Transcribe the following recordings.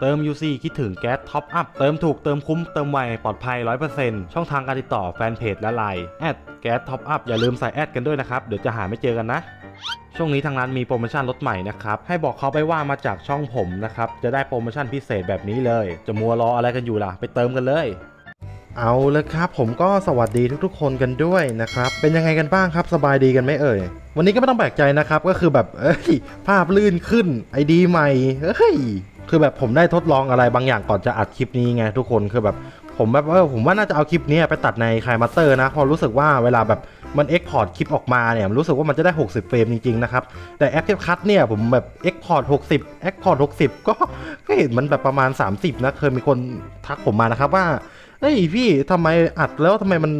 เติม UC คิดถึงแก๊สท็อปอัพ เติมถูกเติมคุ้ม เติมไว ปลอดภัย 100%ช่องทางการติดต่อแฟนเพจและไลน์แอดแก๊สท็อปอัพอย่าลืมใส่แอดกันด้วยนะครับ เดี๋ยวจะหาไม่เจอกันนะ ช่วงนี้ทางร้านมีโปรโมชั่นลดใหม่นะครับ ให้บอกเขาไปว่ามาจากช่องผมนะครับ จะได้โปรโมชั่นพิเศษแบบนี้เลย จะมัวรออะไรกันอยู่ล่ะ ไปเติมกันเลยเอาเลยครับผมก็สวัสดีทุกๆ คนกันด้วยนะครับ เป็นยังไงกันบ้างครับสบายดีกันไหมเอ่ย วันนี้ก็ไม่ต้องแปลกใจนะครับ ก็คือแบบเอ้ยภาพลื่นขึ้นไอดีใหม่เฮ้ย คือแบบผมได้ทดลองอะไรบางอย่างก่อนจะอัดคลิปนี้ไงทุกคนคือแบบผมแบบเออผมว่าน่าจะเอาคลิปนี้ไปตัดในคายมาสเตอร์นะเพอรู้สึกว่าเวลาแบบมันเอ็กพอร์ตคลิปออกมาเนี่ยรู้สึกว่ามันจะได้ 60 เฟรมจริงๆนะครับ แต่แอปเคัทเนี่ยผมแบบเอ็กพอร์ต60เอ็กพอร์ต60 ก็ก็เห็นมันแบบประมาณ 30 นะ เคยมีคนทักผมมานะครับว่าเฮ้ยพี่ทำไมอัดแล้วทำไมมัน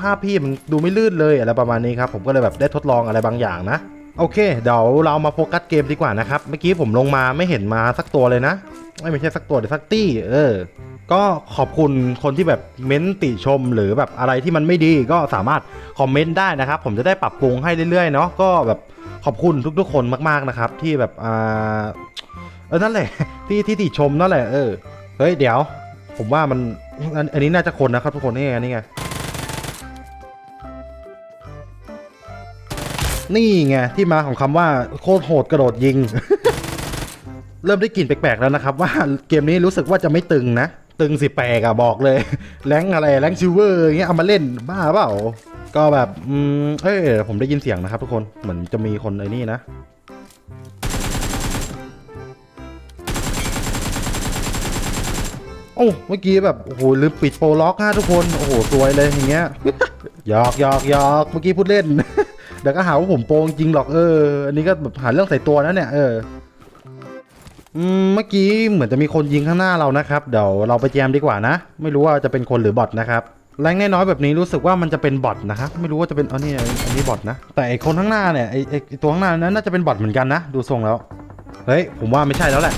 ภาพพี่มันดูไม่ลื่นเลยอะไรประมาณนี้ครับผมก็เลยแบบได้ทดลองอะไรบางอย่างนะ โอเค เดี๋ยวเรามาโฟกัสเกมดีกว่านะครับ เมื่อกี้ผมลงมาไม่เห็นมาสักตัวเลยนะ ไม่ไม่ใช่สักตัวเดี๋ยวสักตี้ เออ ก็ขอบคุณคนที่แบบเม้นติชมหรือแบบอะไรที่มันไม่ดีก็สามารถคอมเมนต์ได้นะครับ ผมจะได้ปรับปรุงให้เรื่อยๆเนาะก็แบบขอบคุณทุกๆคนมากๆนะครับ ที่แบบอ่าเออนั่นแหละที่ที่ติชมนั่นแหละเออเฮ้ยเดี๋ยว ผมว่ามันอันนี้น่าจะคนนะครับทุกคนนี่ไงนี่ไง นี่ไงที่มาของคำว่าโคตรโหดกระโดดยิง เริ่มได้กลิ่นแปลกๆแล้วนะครับ ว่าเกมนี้รู้สึกว่าจะไม่ตึงนะ ตึงสิแปลกอะบอกเลย แรงอะไรแรงซิลเวอร์อย่างเงี้ยเอามาเล่นบ้าเปล่าก็แบบอืมเอ้ยผมได้ยินเสียงนะครับทุกคนเหมือนจะมีคนไอ้นี่นะโอ้เมื่อกี้แบบโอ้โหลืมปิดโปรล็อกฮะทุกคน โอ้โหสวยเลยอย่างเงี้ยหยอกหยอกหยอกเมื่อกี้พูดเล่น เดี๋ยวก็หาว่าผมโปรจริงหรอกเออ อันนี้ก็แบบหาเรื่องใส่ตัวนะเนี่ยเออเมื่อกี้เหมือนจะมีคนยิงข้างหน้าเรานะครับ เดี๋ยวเราไปแจมดีกว่านะ ไม่รู้ว่าจะเป็นคนหรือบอทนะครับแรงน้อยแบบนี้รู้สึกว่ามันจะเป็นบอทนะครับไม่รู้ว่าจะเป็นอันนี้อันนี้บอทนะ แต่ไอคนข้างหน้าเนี่ยไอไอไอ้ตัวข้างหน้านั้นน่าจะเป็นบอทเหมือนกันนะ ดูทรงแล้วเฮ้ยผมว่าไม่ใช่แล้วแหละ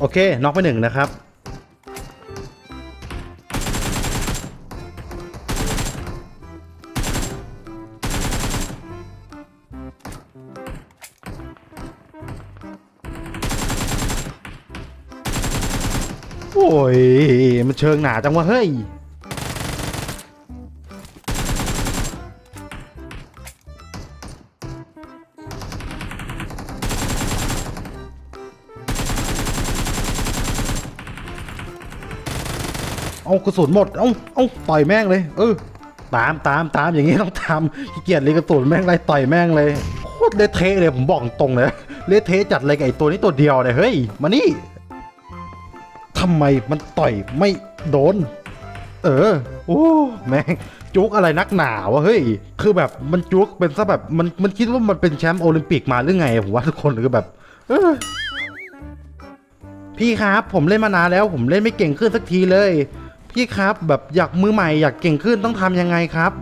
โอเคน็อกไปหนึ่งนะครับ ย มันเชิงหนาจังวะเฮ้ย เอากระสุนหมด เอาเอาต่อยแม่งเลย เออ ตามตามตามอย่างงี้ต้องตามขี้เกียจเลยกระสุนแม่งไล่ต่อยแม่งเลย โคตรเละเทะเลยผมบอกตรงเลยเละเทะจัดเลยไอ้ตัวนี้ตัวเดียวเนี่ยเฮ้ย มานี่ ทำไมมันต่อยไม่โดน เออ โอ้แม่งจุกอะไรนักหนาวะเฮ้ย คือแบบมันจุกเป็นซะแบบมันมันคิดว่ามันเป็นแชมป์โอลิมปิกมาหรือไงผมว่าทุกคนคือแบบพี่ครับผมเล่นมานานแล้ว ผมเล่นไม่เก่งขึ้นสักทีเลย พี่ครับแบบอยากมือใหม่อยากเก่งขึ้นต้องทำยังไงครับ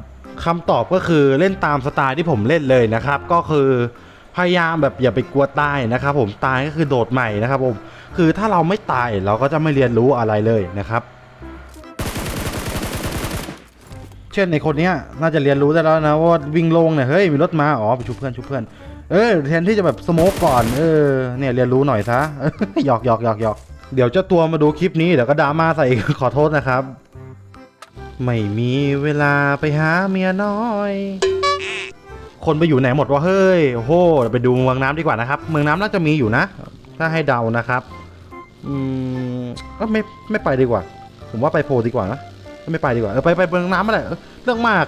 คำตอบก็คือเล่นตามสไตล์ที่ผมเล่นเลยนะครับ ก็คือ พยายามแบบอย่าไปกลัวตายนะครับผมตายก็คือโดดใหม่นะครับผมคือถ้าเราไม่ตายเราก็จะไม่เรียนรู้อะไรเลยนะครับ เช่นในคนเนี้ยน่าจะเรียนรู้ได้แล้วนะว่าวิ่งลงเนี่ยเฮ้ยมีรถมาอ๋อไปชุบเพื่อนชุบเพื่อนเออแทนที่จะแบบสโมกก่อนเออเนี่ยเรียนรู้หน่อยซะหยอกหยอกหยอกหยอกเดี๋ยวเจ้าตัวมาดูคลิปนี้เดี๋ยวก็ดราม่าใส่อีกขอโทษนะครับ ไม่มีเวลาไปหาเมียน้อย คนไปอยู่ไหนหมดวะเฮ้ยโอ้โหไปดูเมืองน้ำดีกว่านะครับ เมืองน้ำน่าจะมีอยู่นะ ถ้าให้เดานะครับ อืมก็ไม่ไม่ไปดีกว่า ผมว่าไปโพดีกว่านะไม่ไปดีกว่าเออไปไปเมืองน้ำอะไรเออเรื่องมาก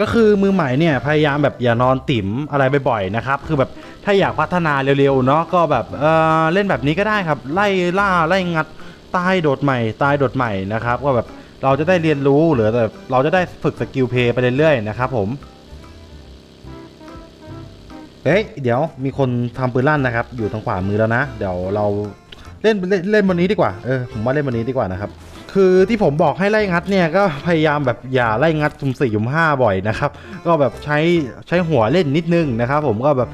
ก็คือมือใหม่เนี่ยพยายามแบบอย่านอนติ๋มอะไรบ่อยๆนะครับ คือแบบถ้าอยากพัฒนาเร็วๆเนาะก็แบบเออเล่นแบบนี้ก็ได้ครับ ไล่ล่าไล่งัดตายโดดใหม่ ตายโดดใหม่นะครับ ก็แบบ เราจะได้เรียนรู้หรือแบบเราจะได้ฝึกสกิลเพย์ไปเรื่อยๆนะครับผมเฮ้ยเดี๋ยวมีคนทำปืนลั่นนะครับ อยู่ทางขวามือแล้วนะ เดี๋ยวเราเล่นเล่นเล่นวันนี้ดีกว่าเออผมว่าเล่นวันนี้ดีกว่านะครับคือที่ผมบอกให้ไล่งัดเนี่ยก็พยายามแบบอย่าไล่งัดสุ่มสี่สุ่มห้าบ่อยนะครับ ก็แบบใช้ใช้หัวเล่นนิดนึงนะครับ ผมก็แบบ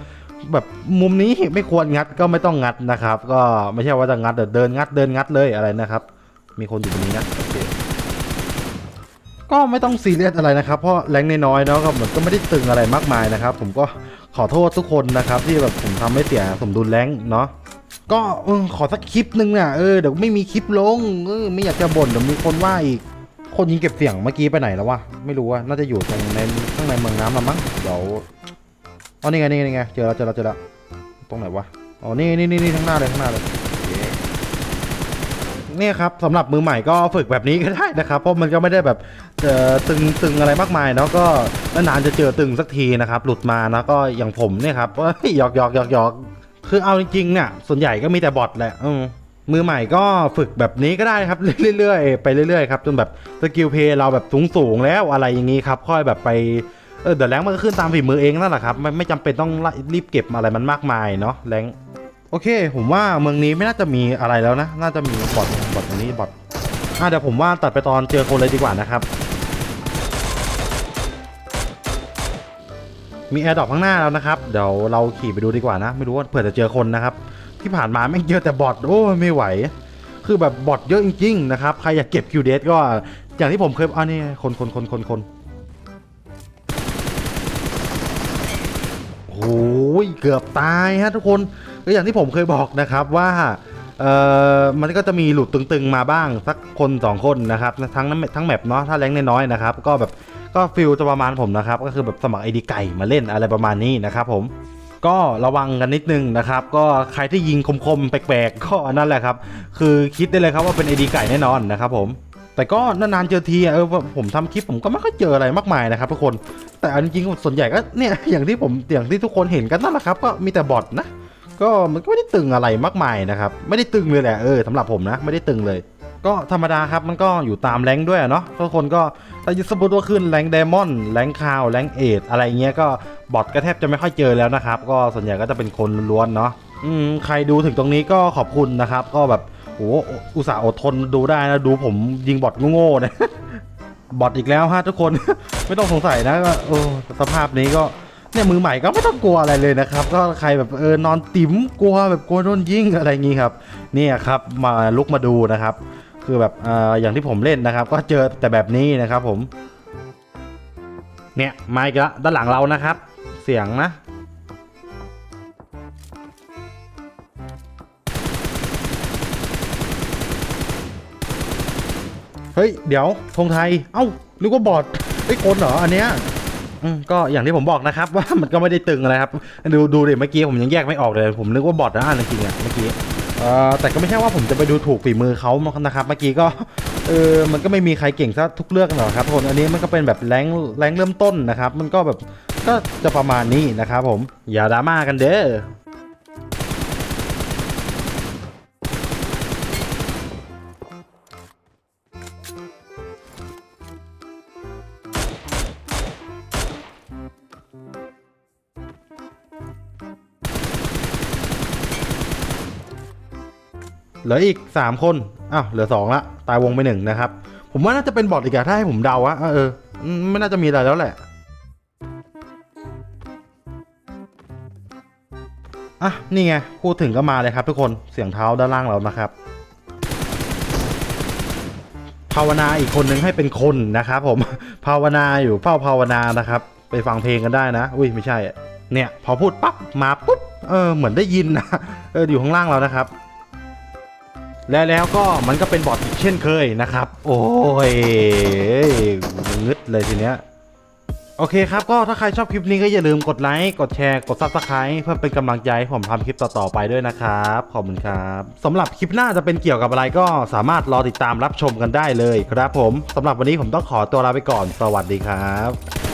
แบบมุมนี้ไม่ควรงัดก็ไม่ต้องงัดนะครับ ก็ไม่ใช่ว่าจะงัดเดี๋ยวเดินงัดเดินงัดเลยอะไรนะครับ มีคนอยู่ตรงนี้นะโอเค ก็ไม่ต้องซีเรียสอะไรนะครับ เพราะแรงน้อยๆเนาะก็มันก็ไม่ได้ตึงอะไรมากมายนะครับ ผมก็ขอโทษทุกคนนะครับ ที่แบบผมทำให้เสียสมดุลแรงเนาะก็ขอสักคลิปนึงน่ะเออเดี๋ยวไม่มีคลิปลงเออไม่อยากจะบ่นเดี๋ยวมีคนว่าอีก คนยิงเก็บเสียงเมื่อกี้ไปไหนแล้ววะไม่รู้ว่าน่าจะอยู่ตรงในข้างในเมืองน้ำละมั้งเดี๋ยวอ๋อนี่ไงนี่ไงนี่ไงเจอแล้วเจอแล้วเจอแล้วตรงไหนวะอ๋อนี่นี่นี่นี่ข้างหน้าเลยข้างหน้าเลย เนี่ยครับสำหรับมือใหม่ก็ฝึกแบบนี้ก็ได้นะครับ เพราะมันก็ไม่ได้แบบเออตึงตึงอะไรมากมายเนาะก็นานๆจะเจอตึงสักทีนะครับ หลุดมานะก็อย่างผมเนี่ยครับหยอกหยอกหยอกหยอกคือเอาจริงๆเนี่ยส่วนใหญ่ก็มีแต่บอทแหละมมือใหม่ก็ฝึกแบบนี้ก็ได้ครับเรื่อยๆไปเรื่อยๆครับจนแบบสกิลเพย์เราแบบสูงๆแล้วอะไรอย่างนี้ครับค่อยแบบไปเออเดี๋ยวแรงมันก็ขึ้นตามฝีมือเองนั่นแหละครับไม่ไม่จำเป็นต้องรีบเก็บอะไรมันมากมายเนาะแรง โอเค ผมว่าเมืองนี้ไม่น่าจะมีอะไรแล้วนะ น่าจะมีบอทบอทตรงนี้บอทอะเดี๋ยวผมว่าตัดไปตอนเจอคนเลยดีกว่านะครับ มีแอร์ดรอปข้างหน้าแล้วนะครับ เดี๋ยวเราขี่ไปดูดีกว่านะ ไม่รู้ว่าเผื่อจะเจอคนนะครับ ที่ผ่านมาแม่เยอะแต่บอทโอ้ไม่ไหว คือแบบบอทเยอะจริงๆนะครับ ใครอยากเก็บคิวเดสก็อย่างที่ผมเคยอันนี้คนคนคนคนคนโอ้ยเกือบตายฮะทุกคน ก็อย่างที่ผมเคยบอกนะครับว่าเอ่อมันก็จะมีหลุดตึงๆมาบ้างสักคนสองคนนะครับทั้งทั้งแมปเนาะถ้าแรงน้อยๆนะครับก็แบบก็ฟิลจะประมาณผมนะครับก็คือแบบสมัครไอดีไก่มาเล่นอะไรประมาณนี้นะครับผมก็ระวังกันนิดนึงนะครับ ก็ใครที่ยิงคมๆแปลกๆก็นั่นแหละครับ คือคิดได้เลยครับว่าเป็นไอดีไก่แน่นอนนะครับผมแต่ก็นานๆเจอทีอะเออผมทำคลิปผมก็ไม่ค่อยเจออะไรมากมายนะครับทุกคน แต่อันจริงๆส่วนใหญ่ก็เนี่ยอย่างที่ผมอย่างที่ทุกคนเห็นกันนั่นแหละครับ ก็มีแต่บอทนะ ก็มันก็ไม่ได้ตึงอะไรมากมายนะครับ ไม่ได้ตึงเลยแหละเออสำหรับผมนะไม่ได้ตึงเลย ก็ธรรมดาครับมันก็อยู่ตามแรงด้วยเนาะทุกคนก็ถ้าสมมติว่าขึ้นแรงค์ไดมอนแรงคาวแรงเอทอะไรเงี้ยก็บอทก็แทบจะไม่ค่อยเจอแล้วนะครับ ก็ส่วนใหญ่ก็จะเป็นคนล้วนเนาะอืมใครดูถึงตรงนี้ก็ขอบคุณนะครับ ก็แบบโอ้อุตส่าห์อดทนดูได้นะดูผมยิงบอทโง่ๆเนี่ยบอทอีกแล้วฮะทุกคน ไม่ต้องสงสัยนะก็โอ้สภาพนี้ก็ เนี่ยมือใหม่ก็ไม่ต้องกลัวอะไรเลยนะครับ ก็ใครแบบเออนอนติ๋มกลัวแบบกลัวโดนยิงอะไรอย่างงี้ครับเนี่ยครับมาลุกมาดูนะครับ คือแบบเอออย่างที่ผมเล่นนะครับ ก็เจอแต่แบบนี้นะครับผม เนี่ยมาอีกแล้วด้านหลังเรานะครับ เสียงนะเฮ้ย เดี๋ยวธงไทย เอ้านึกว่าบอดไอ้คนเหรอ อันเนี้ย ก็อย่างที่ผมบอกนะครับ ว่ามันก็ไม่ได้ตึงอะไรครับดูดูดิเมื่อกี้ผมยังแยกไม่ออกเลย ผมนึกว่าบอทนะอันจริงๆอะเมื่อกี้เอ่อแต่ก็ไม่ใช่ว่าผมจะไปดูถูกฝีมือเขานะครับ เมื่อกี้ก็เออมันก็ไม่มีใครเก่งซะทุกเรื่องหรอกครับคนอันนี้มันก็เป็นแบบแรงแรงเริ่มต้นนะครับ มันก็แบบก็จะประมาณนี้นะครับผมอย่าดราม่ากันเด้อ เหลืออีก 3 คนอ้าวเหลือ 2 ละ ตายวงไปหนึ่งนะครับ ผมว่าน่าจะเป็นบอทอีกอะถ้าให้ผมเดาอะเออเออไม่น่าจะมีอะไรแล้วแหละอะนี่ไงพูดถึงก็มาเลยครับทุกคนเสียงเท้าด้านล่างเรานะครับภาวนาอีกคนนึงให้เป็นคนนะครับผมภาวนาอยู่เฝ้าภาวนานะครับ ไปฟังเพลงกันได้นะ อุ้ยไม่ใช่เนี่ย พอพูดปั๊บมาปุ๊บเออเหมือนได้ยินนะเอออยู่ข้างล่างเรานะครับ และแล้วก็มันก็เป็นบอทอีกเช่นเคยนะครับ โอ้ยงึดเลยทีเนี้ยโอเคครับ ก็ถ้าใครชอบคลิปนี้ก็อย่าลืมกดไลค์กดแชร์กด Subscribe เพื่อเป็นกำลังใจให้ผมทำคลิปต่อ ๆ ไปด้วยนะครับ ขอบคุณครับสำหรับคลิปหน้าจะเป็นเกี่ยวกับอะไรก็สามารถรอติดตามรับชมกันได้เลยครับผมสำหรับวันนี้ผมต้องขอตัวลาไปก่อน สวัสดีครับ